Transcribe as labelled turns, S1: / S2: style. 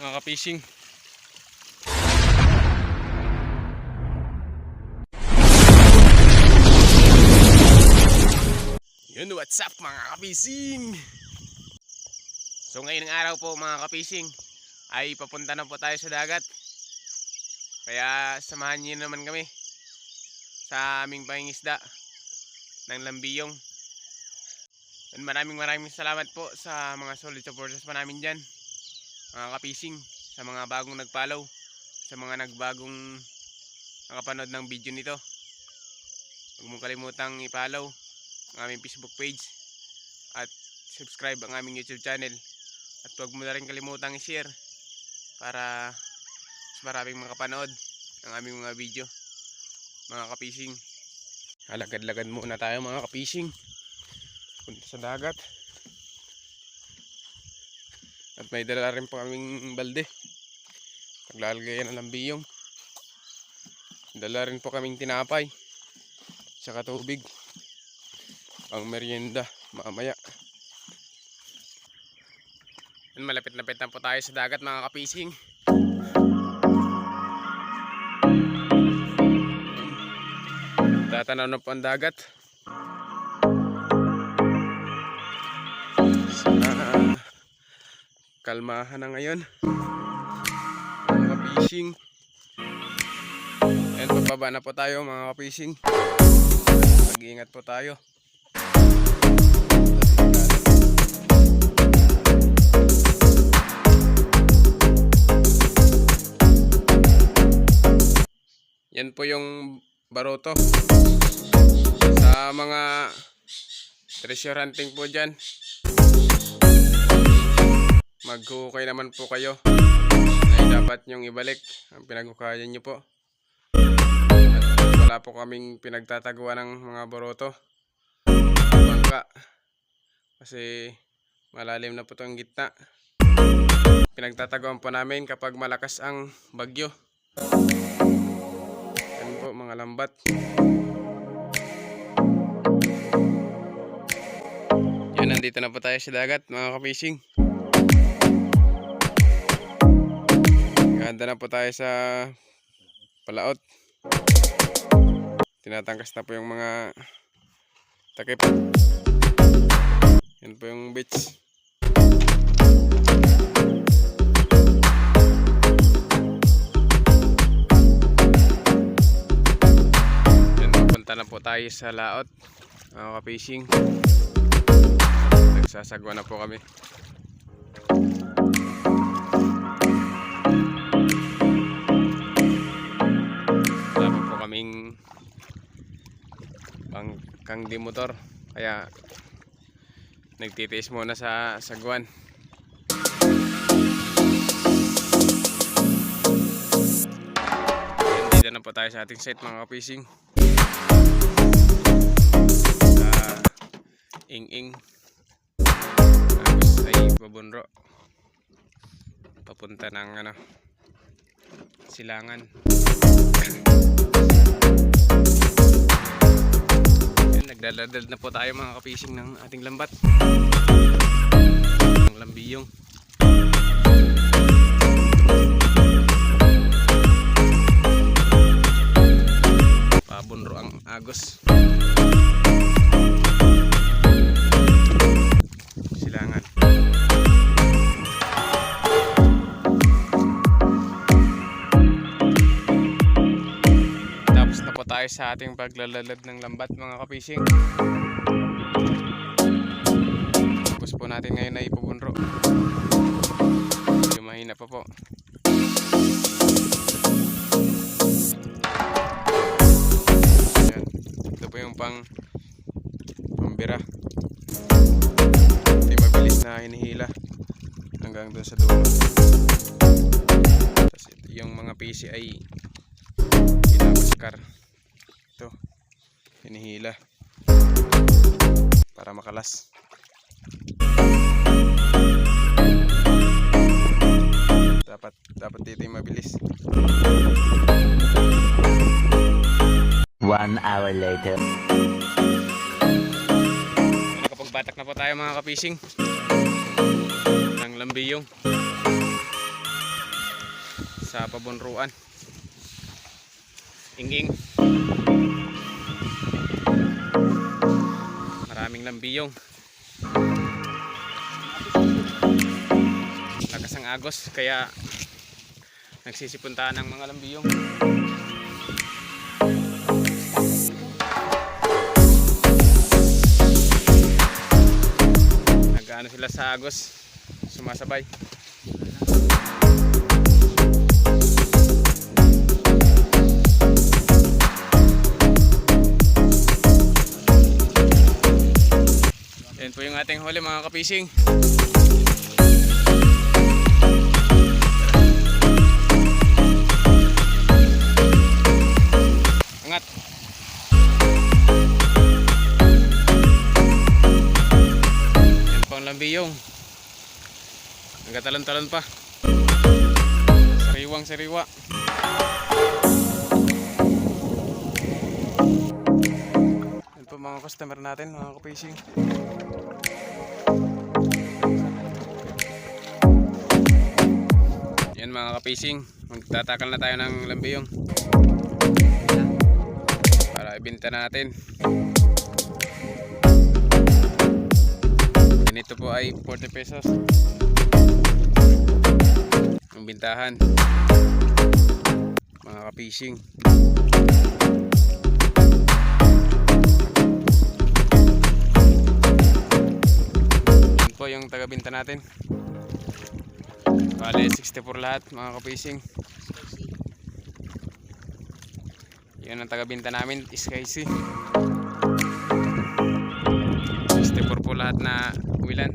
S1: mga ka-fishing. Yun, what's up mga ka-fishing? So ngayong araw po mga ka-fishing ay papunta na po tayo sa dagat. Kaya samahan niyo naman kami sa aming pangingisda ng lambiyong. Maraming maraming salamat po sa mga solid supporters pa namin dyan. Mga ka-fishing, sa mga bagong nag-follow, sa mga nagbagong nakapanood ng video nito. Huwag mong kalimutang i-follow ang aming Facebook page at subscribe ang aming YouTube channel. At huwag mo na rin kalimutang i-share para mas maraming makapanood ng aming mga video. Mga ka-fishing. Alagad-lagad muna tayo mga ka-fishing. Punta sa dagat. At may dala rin po kaming balde. Paglalagay ng lambiyong. Dala rin po kaming tinapay. Tsaka tubig. Pang merienda mamaya. Malapit-lapit na po tayo sa dagat mga kapising. Tatanaw na po ang dagat. Sana kalmahan na ngayon. Mga fishing. And pababa na po tayo mga fishing. Mag-iingat po tayo. Yan po yung baroto. Sa mga treasure hunting po dyan. Maghukay naman po kayo. Ay dapat nyong ibalik ang pinaghukayan nyo po. At wala po kaming pinagtataguan ng mga baroto. Bangka. Kasi malalim na po itong gitna. Pinagtataguan po namin kapag malakas ang bagyo. Yan po mga lambat. Yan, nandito na po tayo sa dagat mga ka-fishing. Ganda na po tayo sa palaot. Tinatangkas na po yung mga takip. Yan po yung beach. Yan, papunta na po tayo sa laot. Mga ka-fishing. Nagsasagwa na po kami. Pangkang di motor. Kaya nagtitiis muna sa sagwan. Dito na po tayo sa ating site mga ka-fishing. Sa Ing-ing. Tapos ay babunro. Papunta ng ano silangan. Yan, nagdaladal na po tayo mga ka-fishing ng ating lambat. Ng lambiyong. Pabunro ang agos. Sa ating paglalalad ng lambat mga ka-fishing. Tapos po natin ngayon na ipubunro. Medyo mahina pa po. Ayan. Ito po yung pang pambira. Hindi mabilis na hinihila hanggang doon sa dulo. Tapos yung mga PC ay pinapaskar. Hinihila. Para makalas. Dapat dapat dito yung mabilis.
S2: One hour later.
S1: Nakapagbatak na po tayo mga ka-fishing ng lambiyong. sa pabunruan. Inging. Maraming lambiyong. Lakas ang agos kaya nagsisipuntahan ng mga lambiyong. Nag-ano sila sa agos, sumasabay. Ating huli mga kapising. Angat. Yan po ang lambiyong. Nagatalon-talon pa. Sariwang sariwa. Yan mga customer natin, mga kapising. Yan mga kapising, magtatakal na tayo ng lambiyong. Para ibenta natin. Ganito po ay 40 pesos. Ang bintahan. Mga kapising. Taga-binta natin. Bale, 64 lahat mga kapising. Yan ang taga-binta namin, Skyzy. 64 po lahat na wilan.